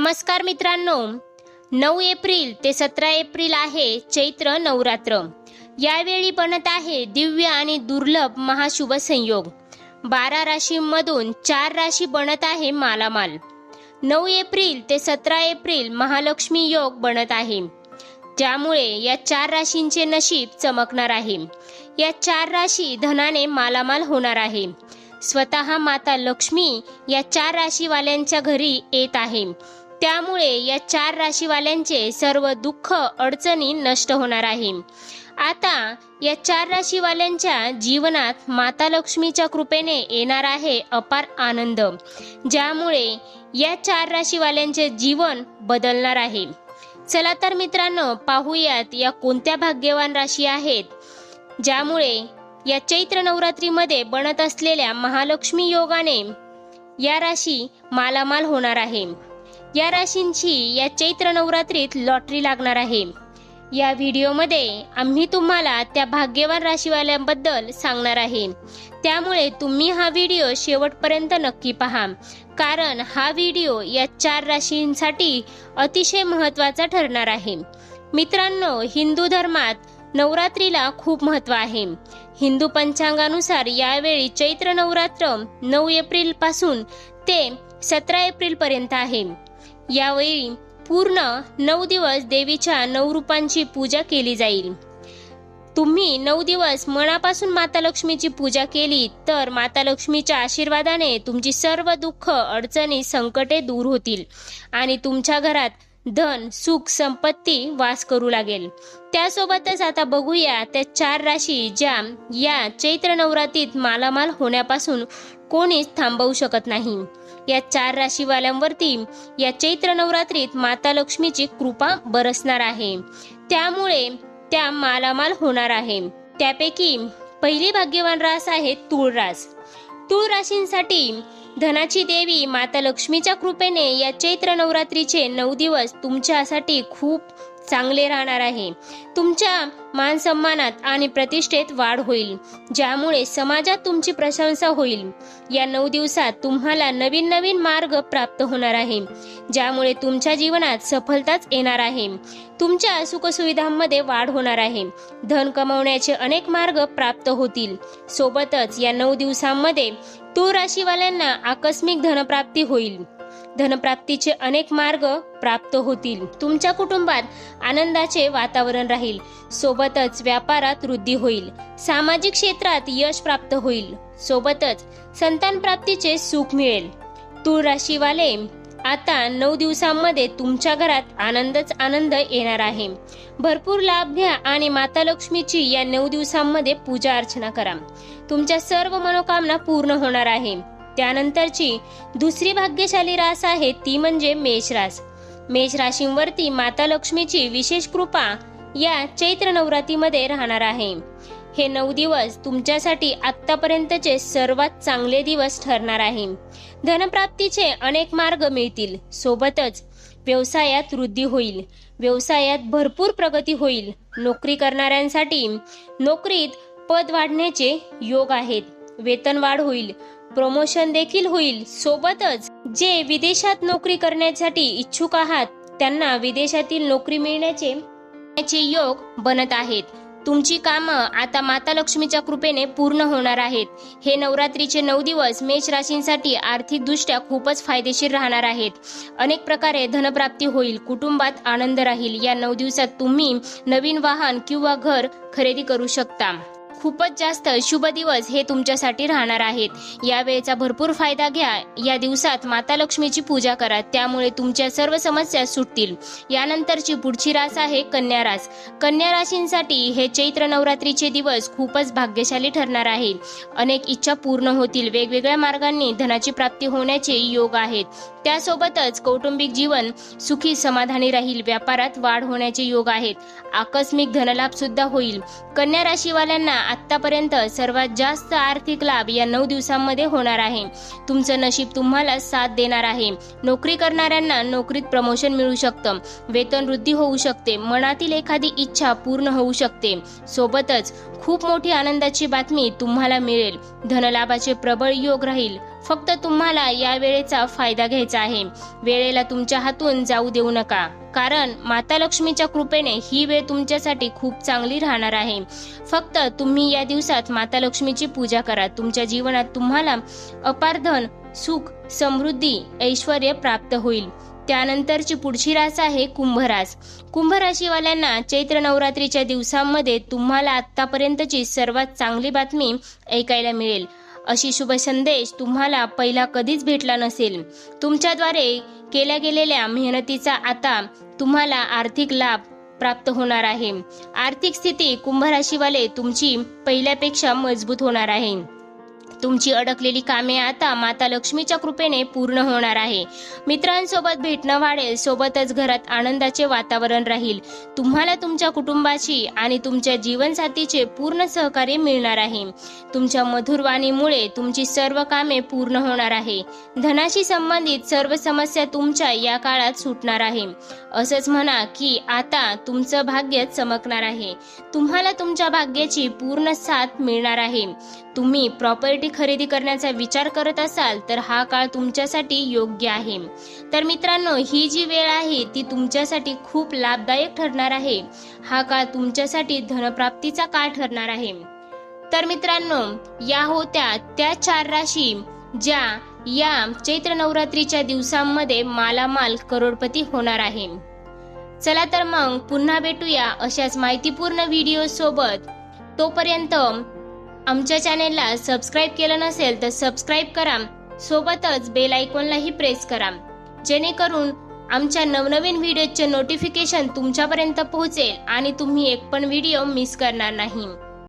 नमस्कार मित्रांनो. नऊ एप्रिल ते सतरा एप्रिल आहे चैत्र नवरात्र. यावेळी बनत आहे दिव्य आणि दुर्लभ महाशुभ संयोग. बारा राशींमधून चार राशी बनत आहे मालामाल. नऊ एप्रिल ते सतरा एप्रिल महालक्ष्मी योग बनत आहे. ज्यामुळे या चार राशींचे नशीब चमकणार आहे. या चार राशी धनाने मालामाल होणार आहे. स्वतः माता लक्ष्मी या चार राशीवाल्यांच्या घरी येत आहे. त्यामुळे या चार राशीवाल्यांचे सर्व दुःख अडचणी नष्ट होणार आहे. आता या चार राशीवाल्यांच्या जीवनात माता लक्ष्मीच्या कृपेने येणार आहे अपार आनंद ज्यामुळे या चार राशीवाल्यांचे जीवन बदलणार आहे. चला तर मित्रांनो पाहूयात या कोणत्या भाग्यवान राशी आहेत ज्यामुळे या चैत्र नवरात्रीमध्ये बनत असलेल्या महालक्ष्मी योगाने या राशी मालामाल होणार आहे. या राशींची या चैत्र नवरात्रीत लॉटरी लागणार आहे. या व्हिडिओमध्ये आम्ही तुम्हाला त्या भाग्यवान राशीवाल्यांबद्दल सांगणार आहे. त्यामुळे तुम्ही हा व्हिडिओ शेवटपर्यंत नक्की पहा. कारण हा व्हिडिओ या चार राशींसाठी अतिशय महत्त्वाचा ठरणार आहे. मित्रांनो हिंदू धर्मात नवरात्रीला खूप महत्त्व आहे. हिंदू पंचांगानुसार यावेळी चैत्र नवरात्र नऊ एप्रिलपासून ते सतरा एप्रिलपर्यंत आहे. यावेळी पूर्ण नऊ दिवस देवीच्या नऊ रूपांची पूजा केली जाईल. तुम्ही नऊ दिवस मनापासून माता लक्ष्मीची पूजा केली तर माता लक्ष्मीच्या आशीर्वादाने तुमची सर्व दुःख अडचणी संकटे दूर होतील आणि तुमच्या घरात धन सुख संपत्ती वास करू लागेल. त्यासोबतच आता बघूया त्या चार राशी ज्या या चैत्र नवरात्रीत मालामाल होण्यापासून कोणीच थांबवू शकत नाही. या चार राशीवाल्यांवरती या चैत्र नवरात्रीत माता लक्ष्मीची कृपा बरसणार आहे. त्यामुळे त्या मालामाल होणार आहे. त्यापैकी पहिली भाग्यवान रास आहे तूळ रास. तूळ राशींसाठी धनाची देवी माता लक्ष्मीच्या कृपेने या चैत्र नवरात्रीचे नऊ दिवस तुमच्यासाठी खूप चांगले राहणार आहे. तुमच्या मानसन्मानात आणि प्रतिष्ठेत वाढ होईल ज्यामुळे समाजात तुमची प्रशंसा होईल. या नऊ दिवसात तुम्हाला नवीन नवीन मार्ग प्राप्त होणार आहे ज्यामुळे तुमच्या जीवनात सफलताच येणार आहे. तुमच्या सुखसुविधांमध्ये वाढ होणार आहे. धन कमवण्याचे अनेक मार्ग प्राप्त होतील. सोबतच या नऊ दिवसांमध्ये तूळ राशीवाल्यांना आकस्मिक धनप्राप्ती होईल. धनप्राप्तीचे अनेक मार्ग प्राप्त होतील. तुमच्या कुटुंबात आनंदाचे वातावरण राहील. सोबतच व्यापारात वृद्धी होईल. सामाजिक क्षेत्रात यश प्राप्त होईल. सोबतच संतान प्राप्तीचे सुख मिळेल. तूळ राशीवाले आता नऊ दिवसांमध्ये तुमच्या घरात आनंदच आनंद येणार आहे. भरपूर लाभ घ्या आणि माता लक्ष्मीची या नऊ दिवसांमध्ये पूजा अर्चना करा. तुमच्या सर्व मनोकामना पूर्ण होणार आहे. त्यानंतरची दुसरी भाग्यशाली रास आहे ती म्हणजे मेष रास मेष राशींवरती माता लक्ष्मीची विशेष कृपा या चैत्र नवरात्रीमध्ये राहणार आहे. हे नऊ दिवस तुमच्यासाठी आत्तापर्यंतचे सर्वात चांगले दिवस ठरणार आहे. धनप्राप्तीचे अनेक मार्ग मिळतील. सोबतच व्यवसायात वृद्धी होईल. व्यवसायात भरपूर प्रगती होईल. नोकरी करणाऱ्यांसाठी नोकरीत पद वाढण्याचे योग आहेत. वेतनवाढ होईल. प्रमोशन देखील होईल. सोबतच जे विदेशात नोकरी करण्यासाठी इच्छुक आहात त्यांना विदेशातील नोकरी मिळण्याचे योग बनत आहेत. तुमची कामं आता माता लक्ष्मीच्या कृपेने पूर्ण होणार आहेत. हे नवरात्रीचे नऊ दिवस मेष राशींसाठी आर्थिकदृष्ट्या खूपच फायदेशीर राहणार आहेत. अनेक प्रकारे धनप्राप्ती होईल कुटुंबात आनंद राहील. या नऊ दिवसात तुम्ही नवीन वाहन किंवा घर खरेदी करू शकता. खूपच जास्त शुभ दिवस हे तुमच्यासाठी राहणार आहेत. या वेळेचा भरपूर फायदा घ्या. या दिवसात माता लक्ष्मीची पूजा करा. त्यामुळे तुमच्या सर्व समस्या सुटतील. यानंतरची पुढची रास आहे कन्या रास. कन्या राशींसाठी हे चैत्र नवरात्रीचे दिवस खूपच भाग्यशाली ठरणार आहे. अनेक इच्छा पूर्ण होतील. वेगवेगळ्या मार्गांनी धनाची प्राप्ती होण्याचे योग आहेत. त्यासोबतच कौटुंबिक जीवन सुखी समाधानी राहील. व्यापारात वाढ होण्याचे योग आहेत. आकस्मिक धनलाभ सुद्धा होईल. कन्या राशीवाल्यांना आतापर्यंत सर्वात जास्त आर्थिक लाभ या नऊ दिवसांमध्ये होणार आहे. तुमचं नशीब तुम्हाला साथ देणार आहे. नोकरी करणाऱ्यांना नोकरीत प्रमोशन मिळू शकतं. वेतन वृद्धी होऊ शकते. मनातील एखादी इच्छा पूर्ण होऊ शकते. सोबतच खूप मोठी आनंदाची बातमी तुम्हाला मिळेल. धनलाभाचे प्रबळ योग राहील. फक्त तुम्हाला या वेळेचा फायदा घ्यायचा आहे. वेळेला तुमच्या हातून जाऊ देऊ नका. कारण माता लक्ष्मीच्या कृपेने ही वेळ तुमच्यासाठी खूप चांगली राहणार आहे. फक्त तुम्ही या दिवसात माता लक्ष्मीची पूजा करा. तुमच्या जीवनात तुम्हाला अपार धन सुख समृद्धी ऐश्वर प्राप्त होईल. त्यानंतरची पुढची रास आहे कुंभ रास कुंभ राशीवाल्यांना चैत्र नवरात्रीच्या दिवसांमध्ये तुम्हाला आत्तापर्यंतची सर्वात चांगली बातमी ऐकायला मिळेल. अशी शुभ संदेश तुम्हाला पहिला कधीच भेटला नसेल. तुमच्याद्वारे केल्या गेलेल्या मेहनतीचा आता तुम्हाला आर्थिक लाभ प्राप्त होणार आहे. आर्थिक स्थिती कुंभ राशीवाले तुमची पहिल्यापेक्षा मजबूत होणार आहे. तुमची अडकलेली कामे आता माता लक्ष्मीच्या कृपेने पूर्ण होणार आहे. मित्रांसोबत भेटणं वाढेल सोबतच घरात आनंदाचे वातावरण राहील. तुम्हाला तुमच्या कुटुंबाची आणि तुमच्या जीवनसाथीचे पूर्ण सहकार्य मिळणार आहे. तुमच्या मधुरवाणीमुळे तुमची सर्व कामे पूर्ण होणार आहे. धनाशी संबंधित सर्व समस्या तुमच्या या काळात सुटणार आहे. असंच म्हणा की आता तुमचं भाग्य चमकणार आहे. तुम्हाला तुमच्या भाग्याची पूर्ण साथ मिळणार आहे. तुम्ही प्रॉपर्टी खरेदी करण्याचा विचार करत असाल तर हा काळ तुमच्यासाठी योग्य आहे. तर मित्रांनो ही जी वेळ आहे ती तुमच्यासाठी खूप लाभदायक ठरणार आहे. हा काळ तुमच्यासाठी धनप्राप्तीचा काळ ठरणार आहे. तर मित्रांनो या होत्या त्या चार राशी ज्या या चैत्र नवरात्रीच्या दिवसांमध्ये मालामाल करोडपती होणार आहे. चला तर मग पुन्हा भेटूया अशाच माहितीपूर्ण व्हिडिओ सोबत. तोपर्यंत आमच्या चॅनेलला सबस्क्राईब केलं नसेल तर सबस्क्राईब करा. सोबतच बेल आयकॉनलाही प्रेस करा. जेणेकरून आमच्या नवनवीन व्हिडिओचे नोटिफिकेशन तुमच्यापर्यंत पोहोचेल आणि तुम्ही एक पण व्हिडिओ मिस करणार नाही.